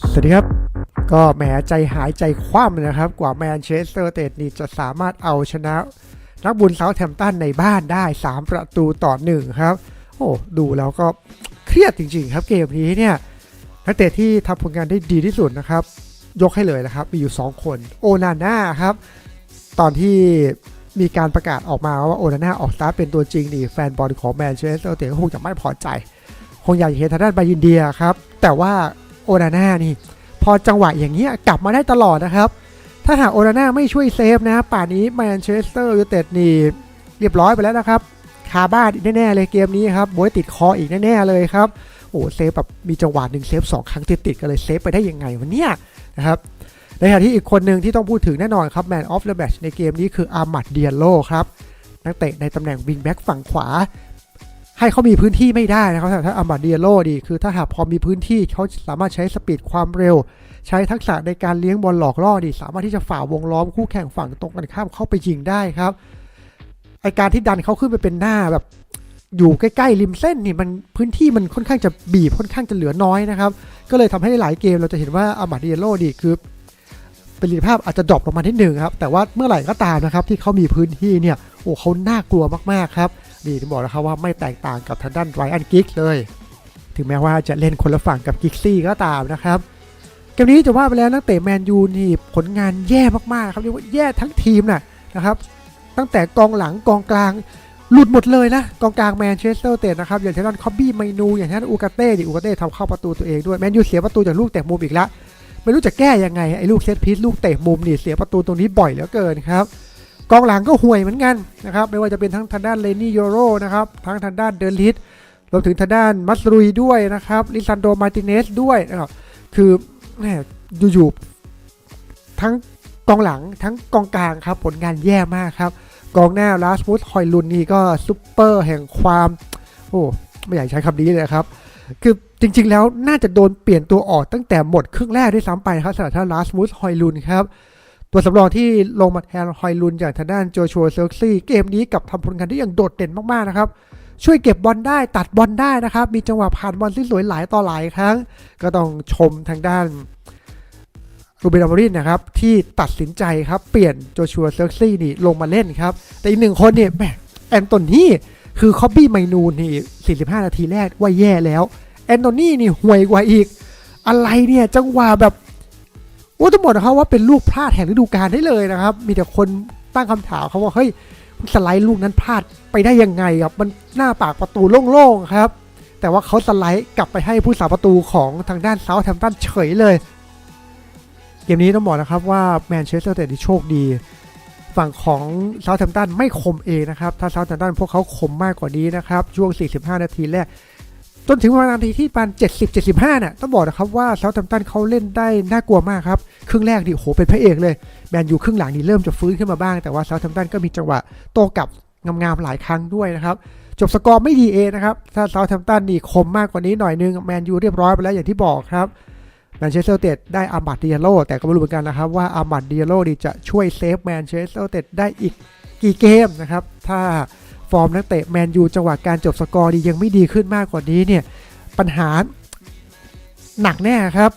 สวัสดีครับ ก็แหมใจหายใจคว่ำนะครับ กว่าแมนเชสเตอร์เตดนี่จะสามารถเอาชนะ นักบุญเซาท์แฮมป์ตันในบ้านได้ 3 ประตูต่อหนึ่งครับ โอ้ดูแล้วก็เครียดจริงๆครับเกมนี้เนี่ยนักเตะที่ทำผลงานได้ดีที่สุดนะครับ ยกให้เลยนะครับ มีอยู่ 2 คนโอนาน่าครับ ตอนที่มีการประกาศออกมาว่าโอนาน่าออกสตาร์เป็นตัวจริงนี่แฟนบอลของแมนเชสเตอร์เตดคงจะไม่พอใจ คงอยากเห็นทางด้านบายินเดียครับ แต่ว่า โอนาน่านี่ พอจังหวะอย่างเงี้ยกลับมาได้ตลอดนะครับ ถ้าหากโอนาน่าไม่ช่วยเซฟนะป่านนี้แมนเชสเตอร์ยูไนเต็ดนี่เรียบร้อยไปแล้วนะครับคาบ้านแน่ๆเลยเกมนี้ครับบวยติดคออีกแน่ๆเลยครับโอ้เซฟแบบมีจังหวะหนึ่งเซฟสองครั้งติดๆกันเลยเซฟไปได้ยังไงวะเนี่ยนะครับในขณะที่อีกคนหนึ่งที่ต้องพูดถึงแน่นอนครับแมนออฟเดอะแมชในเกมนี้คืออามัดเดียโลครับนักเตะในตำแหน่งวิงแบ็กฝั่งขวา ให้เขามีพื้นที่ไม่ได้นะครับถ้าอามัดเดียโลดี คือถ้าหากพอมีพื้นที่เขาสามารถใช้สปีดความเร็ว ใช้ทักษะในการเลี้ยงบอลหลอกล่อดี สามารถที่จะฝ่าวงล้อมคู่แข่งฝั่งตรงกันข้ามเข้าไปยิงได้ครับไอการที่ดันเขาขึ้นไปเป็นหน้าแบบ อยู่ใกล้ๆริมเส้นนี่มันพื้นที่มันค่อนข้างจะบีบค่อนข้างจะเหลือน้อยนะครับ ก็เลยทำให้หลายเกมเราจะเห็นว่าอามาดิเอโลดีคือประสิทธิภาพอาจจะดรอปลงมานิดหนึ่งครับแต่ว่าเมื่อไหร่ก็ตามนะครับที่เขามีพื้นที่เนี่ยโอ้เขาน่ากลัวมากๆครับ นี่ที่บอกนะครับว่าไม่แตกต่างกับทางด้านไรอันกิกเลย ถึงแม้ว่าจะเล่นคนละฝั่งกับกิกซี่ก็ตามนะครับเกมนี้จะว่าไปแล้วนักเตะแมนยูนี่ผลงานแย่มากๆครับเรียกว่าแย่ทั้งทีมน่ะนะครับ ตั้งแต่กองหลังกองกลางหลุดหมดเลยนะกองกลางแมนเชสเตอร์เตะนะครับอย่างเช่นคอบบี้ไมนู อย่างเช่นอูกาเต้ดิอูกาเต้ทำเข้าประตูตัวเองด้วยแมนยูเสียประตูจากลูกเตะมุมอีกแล้วไม่รู้จะแก้ยังไงไอ้ลูกเซตพีซลูกเตะมุมนี่เสียประตูตรงนี้บ่อยเหลือเกินครับ กองหลังก็ห่วยเหมือนกันนะครับไม่ว่าจะเป็นทั้งทางด้านเลนี่โยโรนะครับทั้งทางด้านเดลิสรวมถึงทางด้านมัสรุยด้วยนะครับลิซันโดมาติเนสด้วยนะครับคือแหมอยู่ๆทั้งกองหลังทั้งกองกลางครับผลงานแย่มากครับกองหน้าลาสมุสฮอยลุนนี่ก็ซุปเปอร์แห่งความโอ้ไม่อยากใช้คำนี้เลยครับ คือจริงๆแล้วน่าจะโดนเปลี่ยนตัวออกตั้งแต่หมดครึ่งแรกด้วยซ้ำไปครับสำหรับท่านลาสมุสฮอยลุนครับ ตัวสำรองที่ลงมาแทนฮอยลุนจากทางด้านโจชัวเซอร์ซี่เกมนี้กับทำผลงานที่อย่างโดดเด่นมากๆนะครับช่วยเก็บบอลได้ตัดบอลได้นะครับ มีจังหวะผ่านบอลที่สวยหลายต่อหลายครั้ง ก็ต้องชมทางด้านรูเบนอมรินนะครับ ที่ตัดสินใจครับ เปลี่ยนโจชัวเซอร์ซี่นี่ลงมาเล่นครับ แต่อีกหนึ่งคนเนี่ยแมแอนโตนี่คือคอบบี้ไมนูนนี่ 45 นาทีแรกว่าแย่แล้ว แอนโตนี่นี่ห่วยกว่าอีก อะไรเนี่ย จังหวะแบบ ว่าต้องบอกนะครับว่าเป็นลูกพลาดแห่งฤดูกาลได้เลยนะครับ มีแต่คนตั้งคำถามเขาว่าเฮ้ยสไลด์ลูกนั้นพลาดไปได้ยังไงครับมันหน้าปากประตูโล่งๆครับ แต่ว่าเขาสไลด์กลับไปให้ผู้สาประตูของทางด้านเซาท์แฮมป์ตันเฉยเลย เกมนี้ต้องบอกนะครับว่าแมนเชสเตอร์เตที่โชคดี ฝั่งของเซาท์แฮมป์ตันไม่คมเองนะครับ ถ้าเซาท์แฮมป์ตันพวกเขาคมมากกว่านี้นะครับ ช่วง 45 นาทีแรกจนถึงประมาณนาทีที่ประมาณ70 75เนี่ยต้องบอกนะครับว่าเซาท์แฮมป์ตันเขาเล่นได้น่ากลัวมากครับ ครึ่งแรกดิโหเป็นพระเอกเลยแมนยูครึ่งหลังนี่เริ่มจะฟื้นขึ้นมาบ้างแต่ว่าเซาท์แฮมป์ตันก็มีจังหวะโตกลับงามๆหลายครั้งด้วยนะครับจบสกอร์ไม่ดีเองนะครับ ถ้าเซาท์แฮมป์ตันนี่คมมากกว่านี้หน่อยนึงแมนยูเรียบร้อยไปแล้วอย่างที่บอกครับแมนเชสเตอร์เต็ดได้อามัดเดียโลแต่ก็ไม่รู้เหมือนกันนะครับว่าอามัดเดียโลดีจะช่วยเซฟแมนเชสเตอร์เต็ดได้อีกกี่เกมนะครับ ถ้าฟอร์มนักเตะแมนยูจังหวะการจบสกอร์ดียังไม่ดีขึ้นมากกว่านี้เนี่ยปัญหาหนักแน่ครับ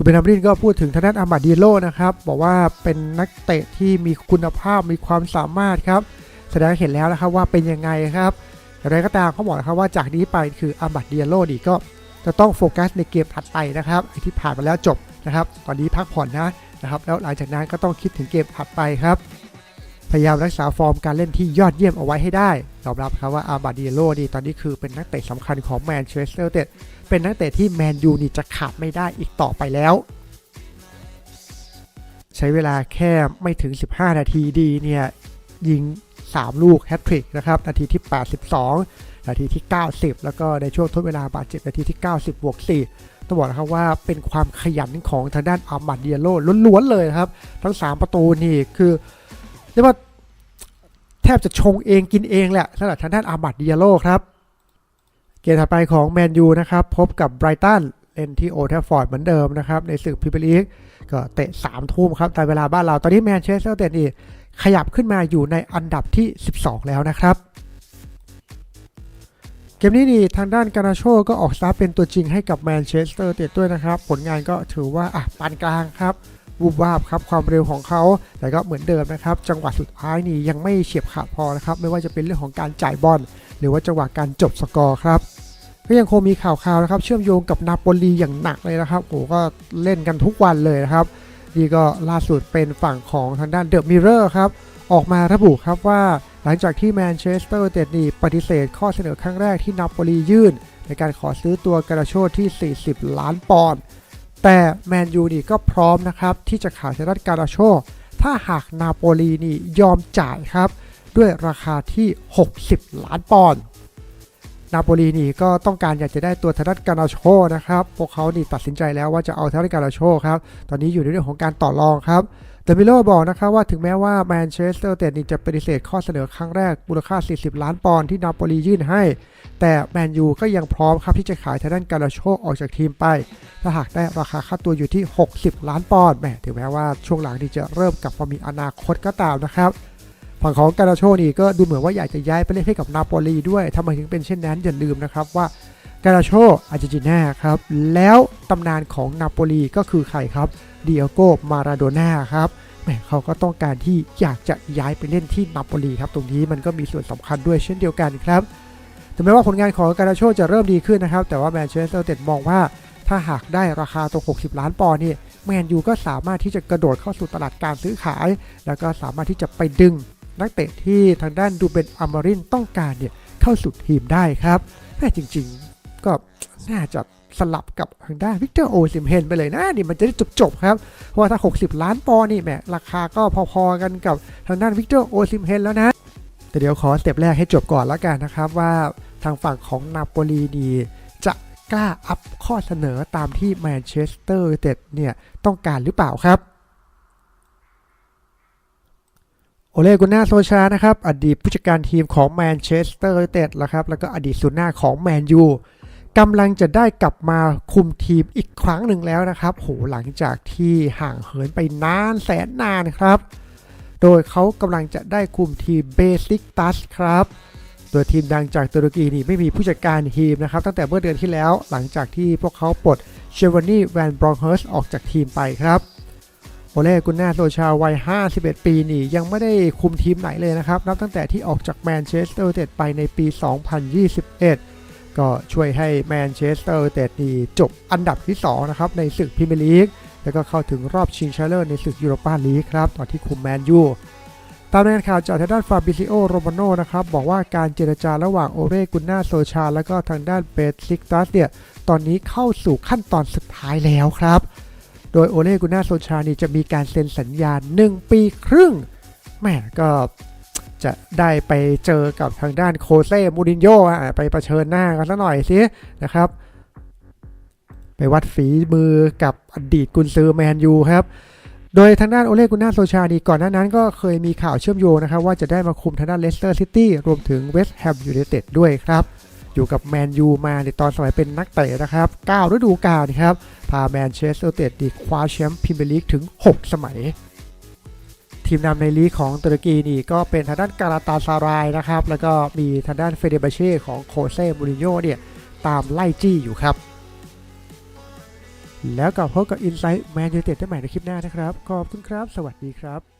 ดูเบนอาบรินก็พูดถึงทางด้านอามัดเดีโลนะครับบอกว่าเป็นนักเตะที่มีคุณภาพมีความสามารถครับแสดงเห็นแล้วนะครับว่าเป็นยังไงครับอย่างไรก็ตามเขาบอกนะครับว่าจากนี้ไปคืออามัดเดียโลดีก็จะต้องโฟกัสในเกมถัดไปนะครับไอที่ผ่านมาแล้วจบนะครับ ตอนนี้พักผ่อนนะนะครับแล้วหลังจากนั้นก็ต้องคิดถึงเกมถัดไปครับ พยายามรักษาฟอร์มการเล่นที่ยอดเยี่ยมเอาไว้ให้ได้ ยอมรับครับว่าอาบาดิโลนี่ตอนนี้คือเป็นนักเตะสำคัญของแมนเชสเตอร์เต็ดเป็นนักเตะที่แมนยูนี่จะขาดไม่ได้อีกต่อไปแล้ว ใช้เวลาแค่ไม่ถึง 15 นาทีดีเนี่ยยิง 3 ลูกแฮตทริกนะครับ นาทีที่ 82 นาทีที่ 90 แล้วก็ในช่วงทดเวลาบาดเจ็บนาทีที่ 90บวก4ต้องบอกนะครับว่าเป็นความขยันของทางด้านอามัดเดียโลล้วนๆเลยครับ ทั้ง 3 ประตูนี่คือเรียกว่า แทบจะชงเองกินเองแหละสำหรับทางด้านอามัดเดียโลครับ เกมถัดไปของแมนยูนะครับ พบกับไบรตันเล่นที่โอลด์แทฟฟอร์ดเหมือนเดิมนะครับ ในศึกพรีเมียร์ลีกก็เตะ3ทุ่มครับตามเวลาบ้านเรา ตอนนี้แมนเชสเตอร์เตดนี่ขยับขึ้นมาอยู่ในอันดับที่ 12 แล้วนะครับ เกมนี้นี่ทางด้านการาโชก็ออกสตาร์เป็นตัวจริงให้กับแมนเชสเตอร์เตดด้วยนะครับ ผลงานก็ถือว่าอะปานกลางครับ วูบวาบครับความเร็วของเขา แต่ก็เหมือนเดิมนะครับ จังหวะสุดท้ายนี่ยังไม่เฉียบขาดพอนะครับ ไม่ว่าจะเป็นเรื่องของการจ่ายบอลหรือว่าจังหวะการจบสกอร์ครับก็ยังคงมีข่าวๆนะครับเชื่อมโยงกับนาโปลีอย่างหนักเลยนะครับโอ้ก็เล่นกันทุกวันเลยนะครับนี่ก็ล่าสุดเป็นฝั่งของทางด้านเดอะมิเรอร์ครับออกมาระบุครับว่าหลังจากที่แมนเชสเตอร์เตดนีปฏิเสธข้อเสนอครั้งแรกที่นาโปลียื่น ในการขอซื้อตัวกระโชดที่ 40 ล้านปอนด์ แต่แมนยูนี่ก็พร้อมนะครับที่จะขายทางด้านการาโช ถ้าหากนาโปลีนี่ยอมจ่ายครับ ด้วยราคาที่ 60 ล้านปอนด์นาโปลีนี่ก็ต้องการอยากจะได้ตัวทรัตการาโชนะครับ พวกเขานี่ตัดสินใจแล้วว่าจะเอาทรัตการาโชครับ ตอนนี้อยู่ในเรื่องของการต่อรองครับ ดมิโลบอกนะครับว่าถึงแม้ว่าแมนเชสเตอร์เตดนจะปฏิเสธข้อเสนอครั้งแรกมูลค่า 40 ล้านปอนด์ที่นาโปลียื่นให้ แต่แมนยูก็ยังพร้อมครับที่จะขายทางด้านการาโชออกจากทีมไป ถ้าหากได้ราคาค่าตัวอยู่ที่ 60 ล้านปอนด์แหมถึงแม้ว่าช่วงหลังนี่จะเริ่มกลับมามีอนาคตก็ตามนะครับฝั่งของการาโชนี่ก็ดูเหมือนว่าอยากจะย้ายไปเล่นให้กับนาโปลีด้วยทำไมถึงเป็นเช่นนั้นอย่าลืมนะครับว่าการาโชอาร์เจนตินาครับแล้วตำนานของนาโปลีก็คือใครครับ เดียโกมาราโดน่าครับแหมเขาก็ต้องการที่อยากจะย้ายไปเล่นที่นาโปลีครับตรงนี้มันก็มีส่วนสำคัญด้วยเช่นเดียวกันครับถึงแม้ว่าผลงานของการาโชจะเริ่มดีขึ้นนะครับ แต่ว่าแมนเชสเตอร์ยูไนเต็ดมองว่าถ้าหากได้ราคาตรง 60 ล้านปอนด์นี่แมนยูก็สามารถที่จะกระโดดเข้าสู่ตลาดการซื้อขาย แล้วก็สามารถที่จะไปดึง นักเตะที่ทางด้านดูเบนอามารินต้องการเนี่ยเข้าสู่ทีมได้ครับแม่จริง ๆ ก็น่าจะ สลับกับทางด้านวิกเตอร์โอซิมเฮนไปเลยนะนี่มันจะได้จบๆครับเพราะว่าถ้า 60 ล้านปอนนี่แหมราคาก็พอๆกันกับทางด้านวิกเตอร์โอซิมเฮนแล้วนะ แต่เดี๋ยวขอสเต็ปแรกให้จบก่อนแล้วกันนะครับว่าทางฝั่งของนาโปลีนี่จะกล้าอัพข้อเสนอตามที่แมนเชสเตอร์ยูเต็ดเนี่ยต้องการหรือเปล่าครับโอเลกุน่าโซชานะครับอดีตผู้จัดการทีมของแมนเชสเตอร์ยูไนเต็ดแล้วครับแล้วก็อดีตศูนย์หน้าของแมนยู กำลังจะได้กลับมาคุมทีมอีกครั้งหนึ่งแล้วนะครับ โหหลังจากที่ห่างเหินไปนานแสนนานครับ โดยเขากำลังจะได้คุมทีมเบสิกตัสครับโดยทีมดังจากตุรกีนี่ไม่มีผู้จัดการทีมนะครับ ตั้งแต่เมื่อเดือนที่แล้วหลังจากที่พวกเขาปลดเชวานี่แวนบรองเฮิร์สออกจากทีมไปครับโอเล่กุนนาโซชาวัย 51 ปีนี่ยังไม่ได้คุมทีมไหนเลยนะครับ นับตั้งแต่ที่ออกจากแมนเชสเตอร์ยูไนเต็ดไปในปี 2021 ก็ช่วยให้แมนเชสเตอร์ยูไนเต็ดนี่จบอันดับที่ 2 นะครับ ในศึกพรีเมียร์ลีก แล้วก็เข้าถึงรอบชิงชนะเลิศในศึกยูโรปาลีกครับ ตอนที่คุมแมนยูตามรายงานข่าวจากทางด้านฟาบิซิโอโรมาโนนะครับ บอกว่าการเจรจาระหว่างโอเรกุนนาโซชา แล้วก็ทางด้านเบสซิกตัสเนี่ย ตอนนี้เข้าสู่ขั้นตอนสุดท้ายแล้วครับ โดยโอเลกุน่าโซชานี่จะมีการเซ็นสัญญา 1 ปีครึ่งแหม่ก็ จะได้ไปเจอกับทางด้านโคเซ่มูรินโญ่ะไปประเชิญหน้ากันซะหน่อยสินะครับ ไปวัดฝีมือกับอดีตกุนซือแมนยูครับโดยทางด้านโอเลกุน่าโซชานี่ก่อนหน้านั้นก็เคยมีข่าวเชื่อมโยงนะครับว่าจะได้มาคุมทางด้านเลสเตอร์ซิตี้รวมถึงเวสต์แฮมยูไนเต็ดด้วยครับ อยู่กับแมนยูมาในตอนสมัยเป็นนักเตะนะครับ9ฤดูกาลนะครับ พาแมนเชสเตอร์ยูไนเต็ดดีคว้าแชมป์พรีเมียร์ลีกถึง 6 สมัย ทีมนำในลีกของตุรกีนี่ก็เป็นทางด้านการาตาซารายนะครับ แล้วก็มีทางด้านเฟเดบาเช่ของโคเซ่มูรินโญ่เนี่ยตามไล่จี้อยู่ครับ แล้วก็พบกับอินไซต์แมนยูเต็ดได้ใหม่ในคลิปหน้านะครับ ขอบคุณครับ สวัสดีครับ